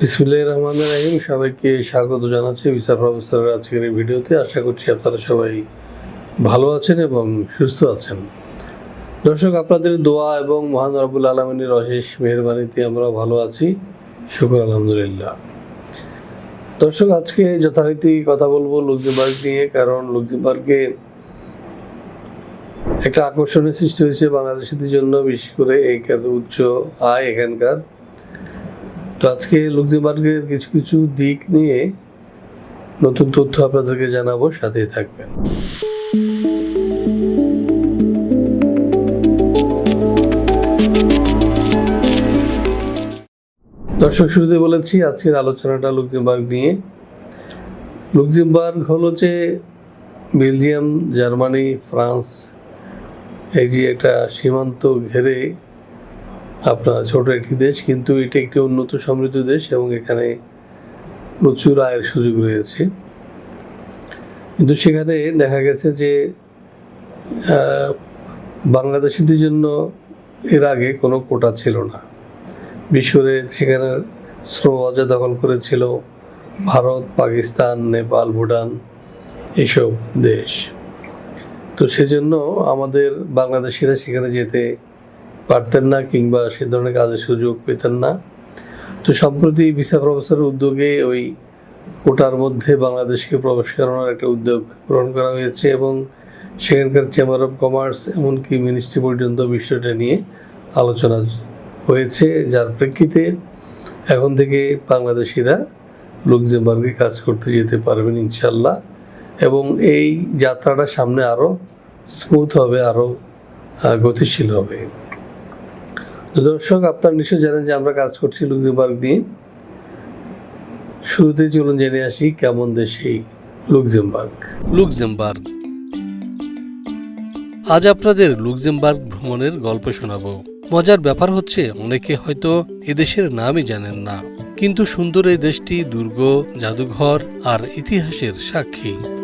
বিসমুল্লাহ রহমান রাহিম। সবাইকে স্বাগত জানাচ্ছি ভিসা প্রফেসরের আজকের এই ভিডিওতে। আশা করছি আপনারা সবাই ভালো আছেন এবং সুস্থ আছেন। দর্শক, আপনাদের দোয়া এবং মহান রবুল আলমিনের অশেষ মেহরবানিতে আমরা ভালো আছি। শুকুর, আলহামদুলিল্লাহ। দর্শক, আজকে যথারীতি কথা বলব লুক্সেমবার্গ নিয়ে, কারণ লুক্সেমবার্গে একটা আকর্ষণের সৃষ্টি হয়েছে বাংলাদেশিদের জন্য, বিশেষ করে এই উচ্চ আয় এখানকার। তো আজকে লুক্সেমবার্গের কিছু কিছু দিক নিয়ে নতুন তথ্য আপনাদেরকে জানাব, সাথেই থাকবেন। দর্শক, শুরুতে বলেছি, আজকের আলোচনাটা লুক্সেমবার্গ নিয়ে। লুক্সেমবার্গ হলো যে বেলজিয়াম, জার্মানি, ফ্রান্স, এই যে একটা সীমান্ত ঘেরে আপনার ছোট একটি দেশ, কিন্তু এটি একটি উন্নত সমৃদ্ধ দেশ এবং এখানে প্রচুর আয়ের সুযোগ রয়েছে। কিন্তু সেখানে দেখা গেছে যে বাংলাদেশিদের জন্য এর আগে কোনো কোটা ছিল না। বিশেষ করে সেখানে শ্রম দখল করেছিল ভারত, পাকিস্তান, নেপাল, ভুটান এসব দেশ। তো সেজন্য আমাদের বাংলাদেশিরা সেখানে যেতে পারতেন না কিংবা সে ধরনের কাজের সুযোগ পেতেন না। তো সম্প্রতি ভিসা প্রফেসরের উদ্যোগে ওই কোটার মধ্যে বাংলাদেশকে প্রবেশ করানোর একটা উদ্যোগ গ্রহণ করা হয়েছে এবং সেখানকার চেম্বার অফ কমার্স এমনকি মিনিস্ট্রি পর্যন্ত বিষয়টা নিয়ে আলোচনা হয়েছে, যার প্রেক্ষিতে এখন থেকে বাংলাদেশিরা লুক্সেমবার্গে কাজ করতে যেতে পারবেন ইনশাল্লাহ এবং এই যাত্রাটা সামনে আরও স্মুথ হবে আরও গতিশীল হবে। দর্শক, আপনারা নিশ্চয় জানেন যে আমরা কাজ করছি লুক্সেমবার্গ নিয়ে। শুরুতে চলুন জেনে আসি কেমন দেশ এই লুক্সেমবার্গ। লুক্সেমবার্গ। আজ আপনাদের লুক্সেমবার্গ ভ্রমণের গল্প শোনাবো। মজার ব্যাপার হচ্ছে, অনেকে হয়তো এদেশের নামই জানেন না। কিন্তু সুন্দর এই দেশটি দুর্গ, জাদুঘর আর ইতিহাসের সাক্ষী।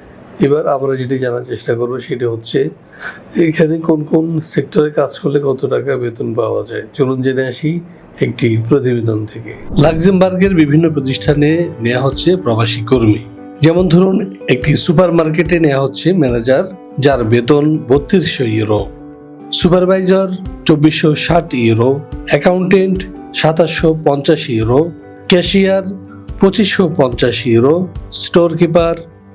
এবার আমরা যেটি জানার চেষ্টা করব সেটি হচ্ছে, এখানে কোন কোন সেক্টরে কাজ করলে কত টাকা বেতন পাওয়া যায়? চলুন জেনে আসি একটি প্রতিবেদন থেকে। লাক্সেমবার্গের বিভিন্ন প্রতিষ্ঠানে নেওয়া হচ্ছে প্রবাসী কর্মী। যেমন ধরুন, একটি সুপার মার্কেটে নেওয়া হচ্ছে ম্যানেজার, যার বেতন বত্রিশশো ইউরো। সুপারভাইজার, চব্বিশশো ষাট ইউরো। অ্যাকাউন্টেন্ট, সাতাশশো পঞ্চাশ ইউরো। ক্যাশিয়ার, পঁচিশশো পঞ্চাশ ইউরো। স্টোর কিপার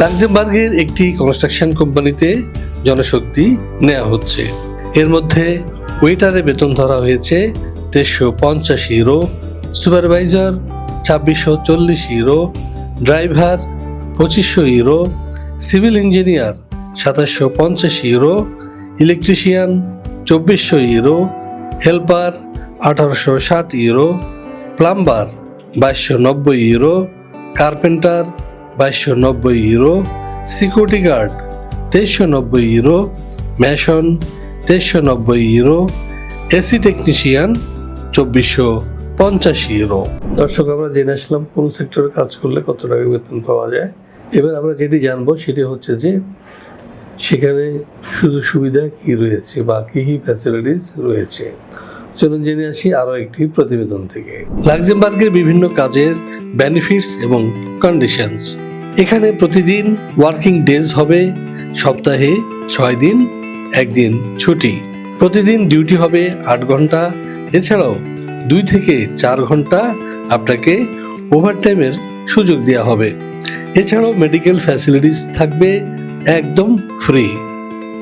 লাক্সেমবার্গের একটি কনস্ট্রাকশন কোম্পানিতে জনশক্তি নেওয়া হচ্ছে। এর মধ্যে ওয়েটারে বেতন ধরা হয়েছে দেড়শো পঞ্চাশ ইউরো সুপারভাইজার ছাব্বিশশো চল্লিশ ইউরো ড্রাইভার পঁচিশশো ইউরো সিভিল ইঞ্জিনিয়ার সাতাশশো পঞ্চাশ ইউরো ইলেকট্রিশিয়ান চব্বিশশো ইউরো হেল্পার আঠারোশো ষাট ইউরো প্লাম্বার বাইশশো নব্বই ইউরো কার্পেন্টার বাইশশো নব্বই ইউরো সিকিউরিটি গার্ড তেইশশো নব্বই ইউরো ম্যাশন তেইশশো নব্বই ইউরো এসি টেকনিশিয়ান চব্বিশশো পঞ্চাশ ইউরো। দর্শক আমরা জেনে আসলাম কোন সেক্টরে কাজ করলে কত টাকা বেতন পাওয়া যায়। এবার আমরা যেটি জানব সেটি হচ্ছে যে সেখানে সুযোগ সুবিধা কি রয়েছে বা কি কি ফ্যাসিলিটিস রয়েছে। চলুন জেনে আসি আরও একটি প্রতিবেদন থেকে। লাক্সেমবার্গের বিভিন্ন কাজের বেনিফিটস এবং কন্ডিশনস এখানে প্রতিদিন ওয়ার্কিং ডেজ হবে, সপ্তাহে ছয় দিন, একদিন ছুটি। প্রতিদিন ডিউটি হবে আট ঘণ্টা, এছাড়াও দুই থেকে চার ঘণ্টা আপনাকে ওভারটাইমের সুযোগ দেওয়া হবে। এছাড়াও মেডিকেল ফ্যাসিলিটিস থাকবে একদম ফ্রি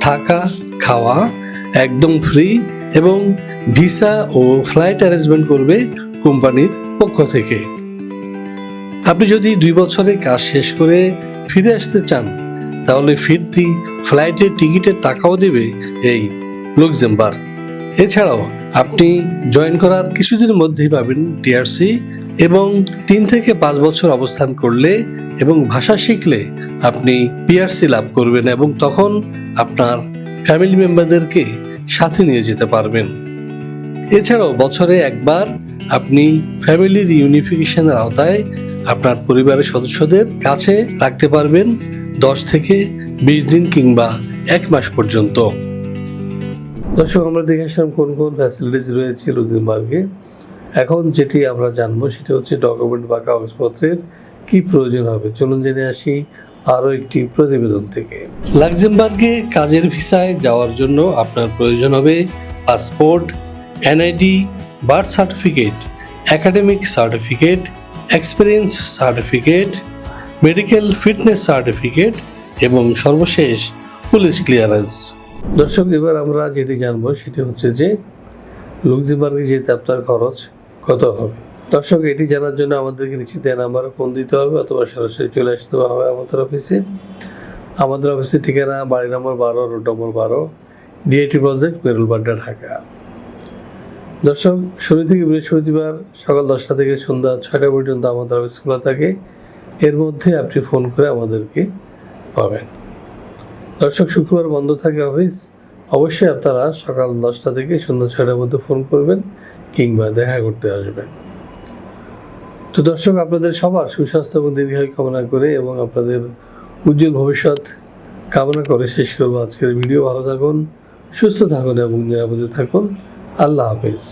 থাকা, খাওয়া একদম ফ্রি এবং ভিসা ও ফ্লাইট অ্যারেঞ্জমেন্ট করবে কোম্পানির পক্ষ থেকে। আপনি যদি দুই বছরে কাজ শেষ করে ফিরে আসতে চান, তাহলে ফিরতি ফ্লাইটের টিকিটের টাকাও দেবে এই লুক্সেমবার্গ। এছাড়াও আপনি জয়েন করার কিছুদিনের মধ্যেই পাবেন টিআরসি এবং তিন থেকে পাঁচ বছর অবস্থান করলে এবং ভাষা শিখলে আপনি পিআরসি লাভ করবেন এবং তখন আপনার ফ্যামিলি মেম্বারদেরকে সাথে নিয়ে যেতে পারবেন। এছাড়াও বছরে একবার আপনি ফ্যামিলির ইউনিফিকেশনের আওতায় আপনার পরিবারের সদস্যদের কাছে রাখতে পারবেন দশ থেকে বিশ দিন কিংবা এক মাস পর্যন্ত। দর্শক, আমরা দেখে আসলাম কোন কোন ফ্যাসিলিটিস রয়েছে লুক্সেমবার্গে এখন যেটি আমরা জানব সেটা হচ্ছে ডকুমেন্ট বা কাগজপত্রের কি প্রয়োজন হবে। চলুন জেনে আসি আরও একটি প্রতিবেদন থেকে। লাক্সেমবার্গে কাজের ভিসায় যাওয়ার জন্য আপনার প্রয়োজন হবে passport, NID, birth certificate academic certificate experience certificate, medical fitness certificate এবং সর্বশেষ পুলিশ ক্লিয়ারেন্স। দর্শক, এবার আমরা যেটি জানব সেটি হচ্ছে যে লুক্সেমবার্গে যেতে আপনার খরচ কত হবে? দর্শক, এটি জানার জন্য আমাদেরকে নিচে দেওয়া নাম্বারে ফোন দিতে হবে অথবা সরাসরি চলে আসতে হবে আমাদের অফিসে। আমাদের অফিসের ঠিকানা বাড়ি নম্বর বারো, রোড নম্বর বারো, ডিআইটি প্রজেক্ট বেরুলবাড্ডা ঢাকা। দর্শক শনি থেকে বৃহস্পতিবার সকাল দশটা থেকে সন্ধ্যা ছয়টা পর্যন্ত আমাদের অফিস খোলা থাকে। এর মধ্যে আপনি ফোন করে আমাদেরকে পাবেন। দর্শক, শুক্রবার বন্ধ থাকে অফিস অবশ্যই আপনারা সকাল দশটা থেকে সন্ধ্যা ছয়টার মধ্যে ফোন করবেন কিংবা দেখা করতে আসবেন। তো দর্শক, আপনাদের সবার সুস্বাস্থ্য এবং দীর্ঘায়ু কামনা করে এবং আপনাদের উজ্জ্বল ভবিষ্যৎ কামনা করে শেষ করব আজকের ভিডিও। ভালো থাকুন, সুস্থ থাকুন এবং নিরাপদে থাকুন। আল্লাহ হাফিজ।